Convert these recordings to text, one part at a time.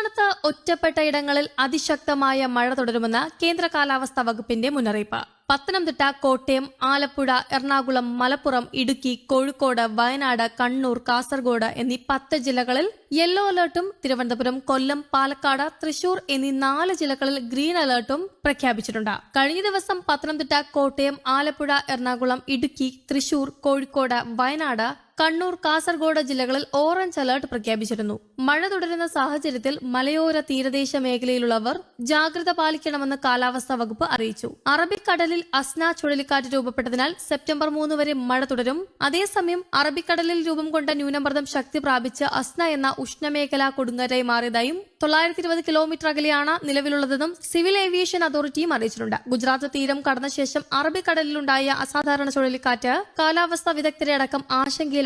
സംസ്ഥാനത്ത് ഒറ്റപ്പെട്ട ഇടങ്ങളിൽ അതിശക്തമായ മഴ തുടരുമെന്ന് കേന്ദ്ര കാലാവസ്ഥാ വകുപ്പിന്റെ മുന്നറിയിപ്പ്. പത്തനംതിട്ട കോട്ടയം ആലപ്പുഴ എറണാകുളം മലപ്പുറം ഇടുക്കി കോഴിക്കോട് വയനാട് കണ്ണൂർ കാസർഗോഡ് എന്നീ പത്ത് ജില്ലകളിൽ യെല്ലോ അലർട്ടും തിരുവനന്തപുരം കൊല്ലം പാലക്കാട് തൃശൂർ എന്നീ നാല് ജില്ലകളിൽ ഗ്രീൻ അലർട്ടും പ്രഖ്യാപിച്ചിട്ടുണ്ട്. കഴിഞ്ഞ ദിവസം പത്തനംതിട്ട കോട്ടയം ആലപ്പുഴ എറണാകുളം ഇടുക്കി തൃശൂർ കോഴിക്കോട് വയനാട് കണ്ണൂർ കാസർഗോഡ് ജില്ലകളിൽ ഓറഞ്ച് അലർട്ട് പ്രഖ്യാപിച്ചിരുന്നു. മഴ തുടരുന്ന സാഹചര്യത്തിൽ മലയോര തീരദേശ മേഖലയിലുള്ളവർ ജാഗ്രത പാലിക്കണമെന്ന് കാലാവസ്ഥാ വകുപ്പ് അറിയിച്ചു. അറബിക്കടലിൽ അസ്ന ചുഴലിക്കാറ്റ് രൂപപ്പെട്ടതിനാൽ സെപ്റ്റംബർ മൂന്ന് വരെ മഴ തുടരും. അതേസമയം അറബിക്കടലിൽ രൂപം കൊണ്ട ന്യൂനമർദ്ദം ശക്തി പ്രാപിച്ച് അസ്ന എന്ന ഉഷ്ണമേഖലാ കൊടുങ്കരായി മാറിയതായും തൊള്ളായിരത്തി ഇരുപത് കിലോമീറ്റർ അകലെയാണ് നിലവിലുള്ളതെന്നും സിവിൽ ഏവിയേഷൻ അതോറിറ്റിയും അറിയിച്ചിട്ടുണ്ട്. ഗുജറാത്ത് തീരം കടന്ന ശേഷം അറബിക്കടലിലുണ്ടായ അസാധാരണ ചുഴലിക്കാറ്റ് കാലാവസ്ഥാ വിദഗ്ധരെ അടക്കം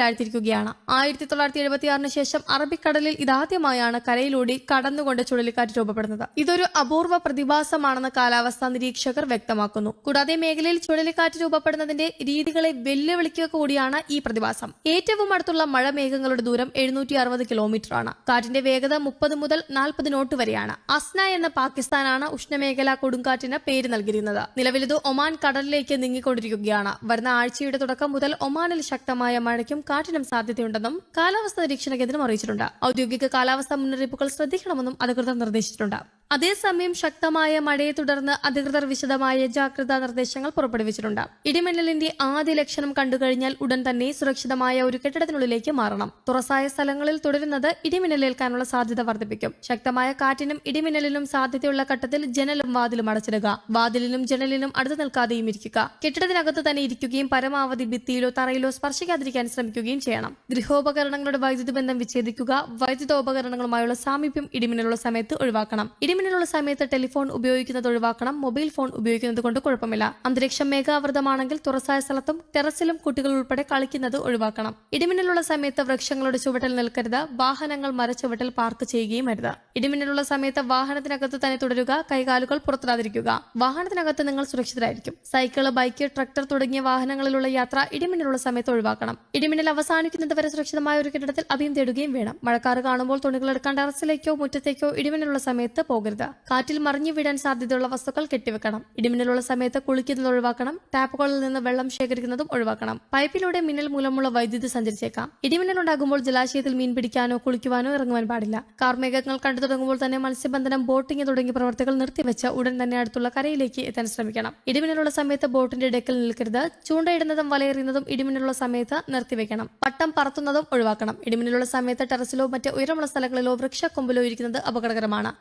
ആശങ്കയിലാഴ്ത്തിയിരിക്കുകയാണ് ആയിരത്തി തൊള്ളായിരത്തി എഴുപത്തി ആറിന് ശേഷം അറബിക്കടലിൽ ഇതാദ്യമായാണ് കരയിലൂടെ കടന്നുകൊണ്ട് ചുഴലിക്കാറ്റ് രൂപപ്പെടുന്നത്. ഇതൊരു അപൂർവ പ്രതിഭാസമാണെന്ന് കാലാവസ്ഥാ നിരീക്ഷകർ വ്യക്തമാക്കുന്നു. കൂടാതെ മേഖലയിൽ ചുഴലിക്കാറ്റ് രൂപപ്പെടുന്നതിന്റെ രീതികളെ വെല്ലുവിളിക്കുക കൂടിയാണ് ഈ പ്രതിഭാസം. ഏറ്റവും അടുത്തുള്ള മഴ മേഘങ്ങളുടെ ദൂരം എഴുന്നൂറ്റി അറുപത് കിലോമീറ്റർ ആണ് കാറ്റിന്റെ വേഗത മുപ്പത് മുതൽ നാൽപ്പത് നോട്ട് വരെയാണ്. അസ്ന എന്ന പാകിസ്ഥാനാണ് ഉഷ്ണമേഖലാ കൊടുങ്കാറ്റിന് പേര് നൽകിയിരുന്നത്. നിലവിലിത് ഒമാൻ കടലിലേക്ക് നീങ്ങിക്കൊണ്ടിരിക്കുകയാണ്. വരുന്ന ആഴ്ചയുടെ തുടക്കം മുതൽ ഒമാനിൽ ശക്തമായ മഴയ്ക്കും കാറ്റിനും സാധ്യതയുണ്ടെന്നും കാലാവസ്ഥാ നിരീക്ഷണ കേന്ദ്രം അറിയിച്ചിട്ടുണ്ട്. ഔദ്യോഗിക കാലാവസ്ഥാ മുന്നറിയിപ്പുകൾ ശ്രദ്ധിക്കണമെന്നും അധികൃതർ നിർദ്ദേശിച്ചിട്ടുണ്ട്. അതേസമയം ശക്തമായ മഴയെ തുടർന്ന് അധികൃതർ വിശദമായ ജാഗ്രതാ നിർദ്ദേശങ്ങൾ പുറപ്പെടുവിച്ചിട്ടുണ്ട്. ഇടിമിന്നലിന്റെ ആദ്യ ലക്ഷണം കണ്ടുകഴിഞ്ഞാൽ ഉടൻ തന്നെ സുരക്ഷിതമായ ഒരു കെട്ടിടത്തിനുള്ളിലേക്ക് മാറണം. തുറസായ സ്ഥലങ്ങളിൽ തുടരുന്നത് ഇടിമിന്നലേൽക്കാനുള്ള സാധ്യത വർദ്ധിപ്പിക്കും. ശക്തമായ കാറ്റിനും ഇടിമിന്നലിനും സാധ്യതയുള്ള ഘട്ടത്തിൽ ജനലും വാതിലും അടച്ചിടുക. വാതിലിനും ജനലിനും അടുത്തു നിൽക്കാതെയും ഇരിക്കുക. കെട്ടിടത്തിനകത്ത് തന്നെ ഇരിക്കുകയും പരമാവധി ഭിത്തിയിലോ തറയിലോ സ്പർശിക്കാതിരിക്കാൻ ശ്രമിക്കുകയും ചെയ്യണം. ഗൃഹോപകരണങ്ങളുടെ വൈദ്യുതി ബന്ധം വിച്ഛേദിക്കുക വൈദ്യുതോപകരണങ്ങളുമായുള്ള സാമീപ്യം ഇടിമിന്നലുള്ള സമയത്ത് ഒഴിവാക്കണം. ഇടിമിന്നലുള്ള സമയത്ത് ടെലിഫോൺ ഉപയോഗിക്കുന്നത് ഒഴിവാക്കണം. മൊബൈൽ ഫോൺ ഉപയോഗിക്കുന്നത് കൊണ്ട് കുഴപ്പമില്ല. അന്തരീക്ഷം മേഘാവൃതമാണെങ്കിൽ തുറസായ സ്ഥലത്തും ടെറസിലും കുട്ടികൾ ഉൾപ്പെടെ കളിക്കുന്നത് ഒഴിവാക്കണം. ഇടിമിന്നലുള്ള സമയത്ത് വൃക്ഷങ്ങളുടെ ചുവട്ടിൽ നിൽക്കരുത്. വാഹനങ്ങൾ മരച്ചുവട്ടിൽ പാർക്ക് ചെയ്യുകയും അരുത്. ഇടിമിന്നലുള്ള സമയത്ത് വാഹനത്തിനകത്ത് തന്നെ തുടരുക. കൈകാലുകൾ പുറത്തിടാതിരിക്കുക. വാഹനത്തിനകത്ത് നിങ്ങൾ സുരക്ഷിതരായിരിക്കും. സൈക്കിൾ ബൈക്ക് ട്രാക്ടർ തുടങ്ങിയ വാഹനങ്ങളിലുള്ള യാത്ര ഇടിമിന്നലുള്ള സമയത്ത് ഒഴിവാക്കണം. ഇടിമിന്നൽ അവസാനിക്കുന്നത് വരെ സുരക്ഷിതമായ ഒരു കെട്ടിടത്തിൽ അഭയം തേടുകയും വേണം. മഴക്കാർ കാണുമ്പോൾ തുണികൾ എടുക്കാൻ ടെറസിലേക്കോ മുറ്റത്തേക്കോ ഇടിമിന്നലുള്ള സമയത്ത് പോകരുത്. കാറ്റിൽ മറിഞ്ഞു വീഴാൻ സാധ്യതയുള്ള വസ്തുക്കൾ കെട്ടിവെക്കണം. ഇടിമിന്നലുള്ള സമയത്ത് കുളിക്കുന്നത് ഒഴിവാക്കണം. ടാപ്പുകളിൽ നിന്ന് വെള്ളം ശേഖരിക്കുന്നതും ഒഴിവാക്കണം. പൈപ്പിലൂടെ മിന്നൽ മൂലമുള്ള വൈദ്യുതി സഞ്ചരിച്ചേക്കാം. ഇടിമിന്നൽ ഉണ്ടാകുമ്പോൾ ജലാശയത്തിൽ മീൻ പിടിക്കാനോ കുളിക്കുവാനോ ഇറങ്ങുവാൻ പാടില്ല. കാർമേഘങ്ങൾ കണ്ടു തുടങ്ങുമ്പോൾ തന്നെ മത്സ്യബന്ധനം ബോട്ടിംഗ് തുടങ്ങിയ പ്രവർത്തികൾ നിർത്തിവെച്ച് ഉടൻ തന്നെ അടുത്തുള്ള കരയിലേക്ക് എത്താൻ ശ്രമിക്കണം. ഇടിമിന്നലുള്ള സമയത്ത് ബോട്ടിന്റെ ഡെക്കിൽ നിൽക്കരുത്. ചൂണ്ടയിടുന്നതും വലയെറിയുന്നതും ഇടിമിന്നലുള്ള സമയത്ത് നിർത്തിവെക്കണം. പട്ടം പറത്തുന്നതും ഒഴിവാക്കണം. ഇടിമിന്നലുള്ള സമയത്ത് ടെറസിലോ മറ്റ് ഉയരമുള്ള സ്ഥലങ്ങളിലോ വൃക്ഷക്കൊമ്പിലോ ഇരിക്കുന്നത് അപകടകരമാണ്.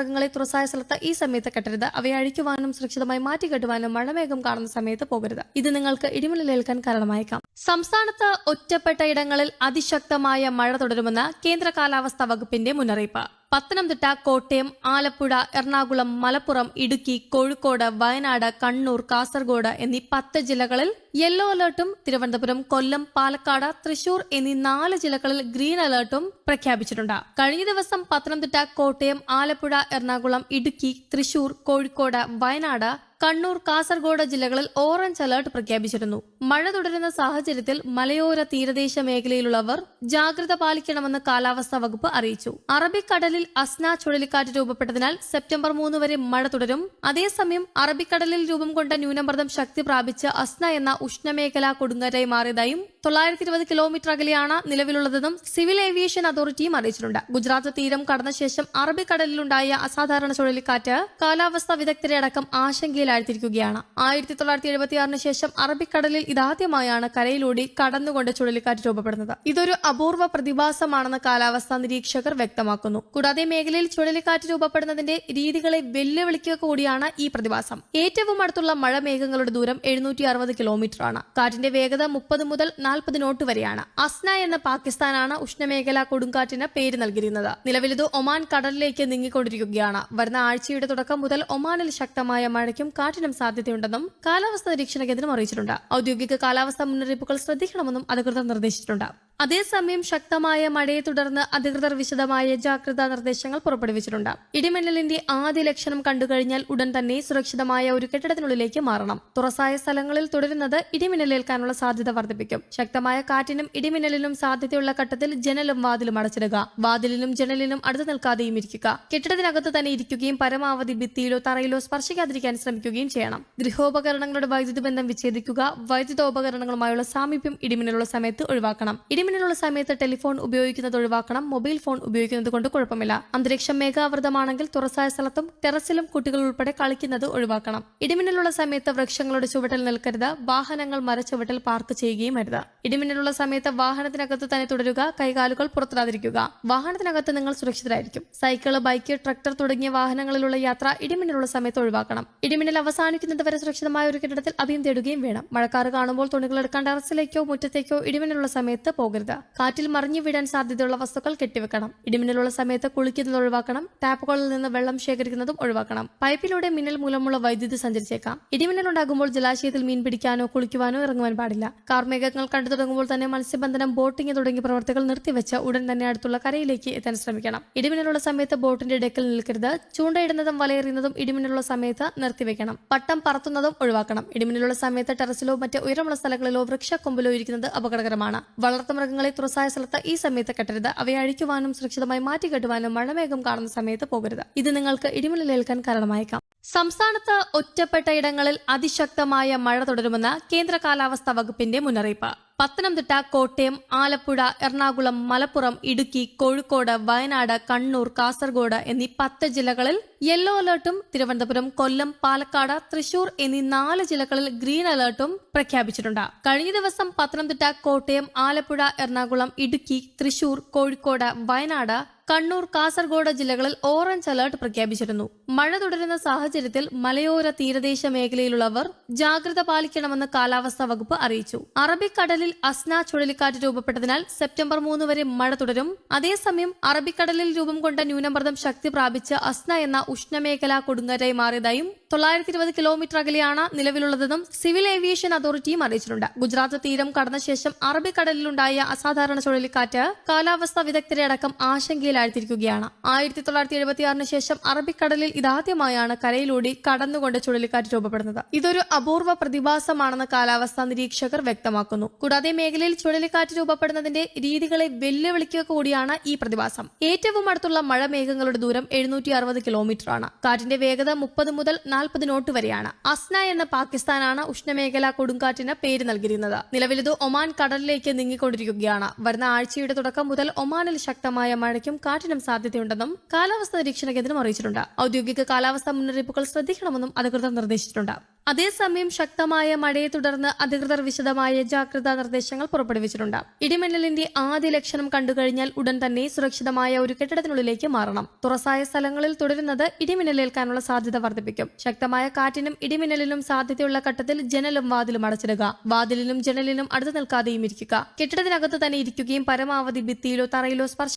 വളർത്തുമൃഗങ്ങളെ തുറസായ സ്ഥലത്ത് ഈ സമയത്ത് കെട്ടരുത്. അവയെ അഴിക്കുവാനും സുരക്ഷിതമായി മാറ്റിക്കെട്ടുവാനും മഴമേഘം കാണുന്ന സമയത്ത് പോകരുത്. ഇത് നിങ്ങൾക്ക് ഇടിമിന്നലേൽക്കാൻ കാരണമായേക്കാം. സംസ്ഥാനത്ത് ഒറ്റപ്പെട്ട ഇടങ്ങളിൽ അതിശക്തമായ മഴ തുടരുമെന്ന് കേന്ദ്ര കാലാവസ്ഥാ വകുപ്പിന്റെ മുന്നറിയിപ്പ്. പത്തനംതിട്ട കോട്ടയം ആലപ്പുഴ എറണാകുളം മലപ്പുറം ഇടുക്കി കോഴിക്കോട് വയനാട് കണ്ണൂർ കാസർഗോഡ് എന്നീ പത്ത് ജില്ലകളിൽ യെല്ലോ അലർട്ടും തിരുവനന്തപുരം കൊല്ലം പാലക്കാട് തൃശൂർ എന്നീ നാല് ജില്ലകളിൽ ഗ്രീൻ അലർട്ടും പ്രഖ്യാപിച്ചിട്ടുണ്ട്. കഴിഞ്ഞ ദിവസം പത്തനംതിട്ട കോട്ടയം ആലപ്പുഴ എറണാകുളം ഇടുക്കി തൃശൂർ കോഴിക്കോട് വയനാട് കണ്ണൂർ കാസർഗോഡ് ജില്ലകളിൽ ഓറഞ്ച് അലർട്ട് പ്രഖ്യാപിച്ചിരുന്നു. മഴ തുടരുന്ന സാഹചര്യത്തിൽ മലയോര തീരദേശ മേഖലയിലുള്ളവർ ജാഗ്രത പാലിക്കണമെന്ന് കാലാവസ്ഥാ വകുപ്പ് അറിയിച്ചു. അറബിക്കടലിൽ അസ്ന ചുഴലിക്കാറ്റ് രൂപപ്പെട്ടതിനാൽ സെപ്റ്റംബർ മൂന്ന് വരെ മഴ തുടരും. അതേസമയം അറബിക്കടലിൽ രൂപം കൊണ്ട ന്യൂനമർദ്ദം ശക്തി പ്രാപിച്ച് അസ്ന എന്ന ഉഷ്ണമേഖലാ കൊടുങ്കരായി മാറിയതായും തൊള്ളായിരത്തി ഇരുപത് കിലോമീറ്റർ അകലെയാണ് നിലവിലുള്ളതെന്നും സിവിൽ ഏവിയേഷൻ അതോറിറ്റിയും അറിയിച്ചിട്ടുണ്ട്. ഗുജറാത്ത് തീരം കടന്ന ശേഷം അറബിക്കടലിലുണ്ടായ അസാധാരണ ചുഴലിക്കാറ്റ് കാലാവസ്ഥാ വിദഗ്ധരെ അടക്കം ആശങ്കയിലാഴ്ത്തിയിരിക്കുകയാണ് ആയിരത്തി തൊള്ളായിരത്തി എഴുപത്തിയാറിന് ശേഷം അറബിക്കടലിൽ ഇതാദ്യമായാണ് കരയിലൂടെ കടന്നുകൊണ്ട് ചുഴലിക്കാറ്റ് രൂപപ്പെടുന്നത്. ഇതൊരു അപൂർവ പ്രതിഭാസമാണെന്ന് കാലാവസ്ഥാ നിരീക്ഷകർ വ്യക്തമാക്കുന്നു. കൂടാതെ മേഖലയിൽ ചുഴലിക്കാറ്റ് രൂപപ്പെടുന്നതിന്റെ രീതികളെ വെല്ലുവിളിക്കുക കൂടിയാണ് ഈ പ്രതിഭാസം. ഏറ്റവും അടുത്തുള്ള മഴ മേഘങ്ങളുടെ ദൂരം എഴുന്നൂറ്റി അറുപത് കിലോമീറ്റർ ആണ് കാറ്റിന്റെ വേഗത മുപ്പത് മുതൽ നാൽപ്പത് നോട്ട് വരെയാണ്. അസ്ന എന്ന പാകിസ്ഥാനാണ് ഉഷ്ണമേഖലാ കൊടുങ്കാറ്റിന് പേര് നൽകിയിരുന്നത്. നിലവിലിത് ഒമാൻ കടലിലേക്ക് നീങ്ങിക്കൊണ്ടിരിക്കുകയാണ്. വരുന്ന ആഴ്ചയുടെ തുടക്കം മുതൽ ഒമാനിൽ ശക്തമായ മഴയ്ക്കും കാറ്റിനും സാധ്യതയുണ്ടെന്നും കാലാവസ്ഥാ നിരീക്ഷണ കേന്ദ്രം അറിയിച്ചിട്ടുണ്ട്. ഔദ്യോഗിക കാലാവസ്ഥാ മുന്നറിയിപ്പുകൾ ശ്രദ്ധിക്കണമെന്നും അധികൃതർ നിർദ്ദേശിച്ചിട്ടുണ്ട്. അതേസമയം ശക്തമായ മഴയെ തുടർന്ന് അധികൃതർ വിശദമായ ജാഗ്രതാ നിർദ്ദേശങ്ങൾ പുറപ്പെടുവിച്ചിട്ടുണ്ട്. ഇടിമിന്നലിന്റെ ആദ്യ ലക്ഷണം കണ്ടുകഴിഞ്ഞാൽ ഉടൻ തന്നെ സുരക്ഷിതമായ ഒരു കെട്ടിടത്തിനുള്ളിലേക്ക് മാറണം. തുറസായ സ്ഥലങ്ങളിൽ തുടരുന്നത് ഇടിമിന്നലേൽക്കാനുള്ള സാധ്യത വർദ്ധിപ്പിക്കും. ശക്തമായ കാറ്റിനും ഇടിമിന്നലിനും സാധ്യതയുള്ള ഘട്ടത്തിൽ ജനലും വാതിലും അടച്ചിടുക. വാതിലിനും ജനലിനും അടുത്ത് നിൽക്കാതെയും ഇരിക്കുക. കെട്ടിടത്തിനകത്ത് തന്നെ ഇരിക്കുകയും പരമാവധി ഭിത്തിയിലോ തറയിലോ സ്പർശിക്കാതിരിക്കാൻ ശ്രമിക്കുകയും ചെയ്യണം. ഗൃഹോപകരണങ്ങളുടെ വൈദ്യുതി ബന്ധം വിച്ഛേദിക്കുക വൈദ്യുതോപകരണങ്ങളുമായുള്ള സാമീപ്യം ഇടിമിന്നലുള്ള സമയത്ത് ഒഴിവാക്കണം. ഇടിമിന്നലുള്ള സമയത്ത് ടെലിഫോൺ ഉപയോഗിക്കുന്നത് ഒഴിവാക്കണം മൊബൈൽ ഫോൺ ഉപയോഗിക്കുന്നത് കൊണ്ട് കുഴപ്പമില്ല. അന്തരീക്ഷം മേഘാവൃതമാണെങ്കിൽ തുറസായ സ്ഥലത്തും ടെറസിലും കുട്ടികൾ ഉൾപ്പെടെ കളിക്കുന്നത് ഒഴിവാക്കണം. ഇടിമിന്നലുള്ള സമയത്ത് വൃക്ഷങ്ങളുടെ ചുവട്ടിൽ നിൽക്കരുത് വാഹനങ്ങൾ മരച്ചുവട്ടിൽ പാർക്ക് ചെയ്യുകയും അരുത്. ഇടിമിന്നലുള്ള സമയത്ത് വാഹനത്തിനകത്ത് തന്നെ തുടരുക കൈകാലുകൾ പുറത്തിടാതിരിക്കുക. വാഹനത്തിനകത്ത് നിങ്ങൾ സുരക്ഷിതരായിരിക്കും. സൈക്കിൾ ബൈക്ക് ട്രക്ടർ തുടങ്ങിയ വാഹനങ്ങളിലുള്ള യാത്ര ഇടിമിന്നലുള്ള സമയത്ത് ഒഴിവാക്കണം. ഇടിമിന്നൽ അവസാനിക്കുന്നത് വരെ സുരക്ഷിതമായ ഒരു കെട്ടിടത്തിൽ അഭയം തേടുകയും വേണം. മഴക്കാർ കാണുമ്പോൾ തുണികൾ എടുക്കാൻ ടെറസിലേക്കോ മുറ്റത്തേക്കോ ഇടിമിന്നലുള്ള സമയത്ത് പോകരുത്. കാറ്റിൽ മറിഞ്ഞു വീഴാൻ സാധ്യതയുള്ള വസ്തുക്കൾ കെട്ടിവെക്കണം. ഇടിമിന്നലുള്ള സമയത്ത് കുളിക്കുന്നത് ഒഴിവാക്കണം. ടാപ്പുകളിൽ നിന്ന് വെള്ളം ശേഖരിക്കുന്നതും ഒഴിവാക്കണം. പൈപ്പിലൂടെ മിന്നൽ മൂലമുള്ള വൈദ്യുതി സഞ്ചരിച്ചേക്കാം. ഇടിമിന്നൽ ഉണ്ടാകുമ്പോൾ ജലാശയത്തിൽ മീൻ പിടിക്കാനോ കുളിക്കുവാനോ ഇറങ്ങുവാൻ പാടില്ല. കാർമേഘങ്ങൾ കണ്ടു തുടങ്ങുമ്പോൾ തന്നെ മത്സ്യബന്ധനം ബോട്ടിംഗ് തുടങ്ങിയ പ്രവർത്തികൾ നിർത്തിവെച്ച് ഉടൻ തന്നെ അടുത്തുള്ള കരയിലേക്ക് എത്താൻ ശ്രമിക്കണം. ഇടിമിന്നലുള്ള സമയത്ത് ബോട്ടിന്റെ ഡെക്കിൽ നിൽക്കരുത്. ചൂണ്ടയിടുന്നതും വലയെറിയുന്നതും ഇടിമിന്നലുള്ള സമയത്ത് നിർത്തിവെക്കണം. പട്ടം പറത്തുന്നതും ഒഴിവാക്കണം. ഇടിമിന്നലുള്ള സമയത്ത് ടെറസിലോ മറ്റ് ഉയരമുള്ള സ്ഥലങ്ങളിലോ വൃക്ഷക്കൊമ്പിലോ ഇരിക്കുന്നത് അപകടകരമാണ്. വളർത്തുമൃഗങ്ങളെ തുറസായ സ്ഥലത്ത് ഈ സമയത്ത് കെട്ടരുത്. അവയെ അഴിക്കുവാനും സുരക്ഷിതമായി മാറ്റിക്കെട്ടുവാനും മഴമേഘം കാണുന്ന സമയത്ത് പോകരുത്. ഇത് നിങ്ങൾക്ക് ഇടിമിന്നലേൽക്കാൻ കാരണമായേക്കാം. സംസ്ഥാനത്ത് ഒറ്റപ്പെട്ട ഇടങ്ങളിൽ അതിശക്തമായ മഴ തുടരുമെന്ന് കേന്ദ്ര കാലാവസ്ഥാ വകുപ്പിന്റെ മുന്നറിയിപ്പ്. പത്തനംതിട്ട കോട്ടയം ആലപ്പുഴ എറണാകുളം മലപ്പുറം ഇടുക്കി കോഴിക്കോട് വയനാട് കണ്ണൂർ കാസർഗോഡ് എന്നീ പത്ത് ജില്ലകളിൽ യെല്ലോ അലർട്ടും തിരുവനന്തപുരം കൊല്ലം പാലക്കാട് തൃശൂർ എന്നീ നാല് ജില്ലകളിൽ ഗ്രീൻ അലർട്ടും പ്രഖ്യാപിച്ചിട്ടുണ്ട്. കഴിഞ്ഞ ദിവസം പത്തനംതിട്ട കോട്ടയം ആലപ്പുഴ എറണാകുളം ഇടുക്കി തൃശൂർ കോഴിക്കോട് വയനാട് കണ്ണൂർ കാസർഗോഡ് ജില്ലകളിൽ ഓറഞ്ച് അലർട്ട് പ്രഖ്യാപിച്ചിരുന്നു. മഴ തുടരുന്ന സാഹചര്യത്തിൽ മലയോര തീരദേശ മേഖലയിലുള്ളവർ ജാഗ്രത പാലിക്കണമെന്ന് കാലാവസ്ഥാ വകുപ്പ് അറിയിച്ചു. അറബിക്കടലിൽ അസ്ന ചുഴലിക്കാറ്റ് രൂപപ്പെട്ടതിനാൽ സെപ്റ്റംബർ മൂന്ന് വരെ മഴ തുടരും. അതേസമയം അറബിക്കടലിൽ രൂപം കൊണ്ട ന്യൂനമർദ്ദം ശക്തി പ്രാപിച്ച് അസ്ന എന്ന ഉഷ്ണമേഖലാ കൊടുങ്കാറ്റായി മാറിയതായും തൊള്ളായിരത്തി ഇരുപത് കിലോമീറ്റർ അകലെയാണ് നിലവിലുള്ളതെന്നും സിവിൽ ഏവിയേഷൻ അതോറിറ്റിയും അറിയിച്ചിട്ടുണ്ട്. ഗുജറാത്ത് തീരം കടന്ന ശേഷം അറബിക്കടലിലുണ്ടായ അസാധാരണ ചുഴലിക്കാറ്റ് കാലാവസ്ഥാ വിദഗ്ധരെ അടക്കം ആശങ്കയിലാഴ്ത്തിയിരിക്കുകയാണ്. ആയിരത്തി തൊള്ളായിരത്തി എഴുപത്തിയാറിന് ശേഷം അറബിക്കടലിൽ ഇതാദ്യമായാണ് കരയിലൂടെ കടന്നുകൊണ്ട് ചുഴലിക്കാറ്റ് രൂപപ്പെടുന്നത്. ഇതൊരു അപൂർവ പ്രതിഭാസമാണെന്ന് കാലാവസ്ഥാ നിരീക്ഷകർ വ്യക്തമാക്കുന്നു. കൂടാതെ മേഖലയിൽ ചുഴലിക്കാറ്റ് രൂപപ്പെടുന്നതിന്റെ രീതികളെ വെല്ലുവിളിക്കുക കൂടിയാണ് ഈ പ്രതിഭാസം. ഏറ്റവും അടുത്തുള്ള മഴ മേഘങ്ങളുടെ ദൂരം എഴുന്നൂറ്റി അറുപത് കിലോമീറ്റർ ആണ്. കാറ്റിന്റെ വേഗത മുപ്പത് മുതൽ നാൽപ്പത് നോട്ട് വരെയാണ്. അസ്ന എന്ന പാകിസ്ഥാനാണ് ഉഷ്ണമേഖലാ കൊടുങ്കാറ്റിന് പേര് നൽകിയിരുന്നത്. നിലവിലിത് ഒമാൻ കടലിലേക്ക് നീങ്ങിക്കൊണ്ടിരിക്കുകയാണ്. വരുന്ന ആഴ്ചയുടെ തുടക്കം മുതൽ ഒമാനിൽ ശക്തമായ മഴയ്ക്കും കാറ്റിനും സാധ്യതയുണ്ടെന്നും കാലാവസ്ഥാ നിരീക്ഷണ കേന്ദ്രം അറിയിച്ചിട്ടുണ്ട്. ഔദ്യോഗിക കാലാവസ്ഥാ മുന്നറിയിപ്പുകൾ ശ്രദ്ധിക്കണമെന്നും അധികൃതർ നിർദ്ദേശിച്ചിട്ടുണ്ട്. അതേസമയം ശക്തമായ മഴയെ തുടർന്ന് അധികൃതർ വിശദമായ ജാഗ്രതാ നിർദ്ദേശങ്ങൾ പുറപ്പെടുവിച്ചിട്ടുണ്ട്. ഇടിമിന്നലിന്റെ ആദ്യ ലക്ഷണം കണ്ടുകഴിഞ്ഞാൽ ഉടൻ തന്നെ സുരക്ഷിതമായ ഒരു കെട്ടിടത്തിനുള്ളിലേക്ക് മാറണം. തുറസായ സ്ഥലങ്ങളിൽ തുടരുന്നത് ഇടിമിന്നലേൽക്കാനുള്ള സാധ്യത വർദ്ധിപ്പിക്കും. ശക്തമായ കാറ്റിനും ഇടിമിന്നലിനും സാധ്യതയുള്ള ഘട്ടത്തിൽ ജനലും വാതിലും അടച്ചിടുക. വാതിലിനും ജനലിനും അടുത്തു നിൽക്കാതെയും ഇരിക്കുക. കെട്ടിടത്തിനകത്ത് തന്നെ ഇരിക്കുകയും പരമാവധി ഭിത്തിയിലോ തറയിലോ സ്പർശ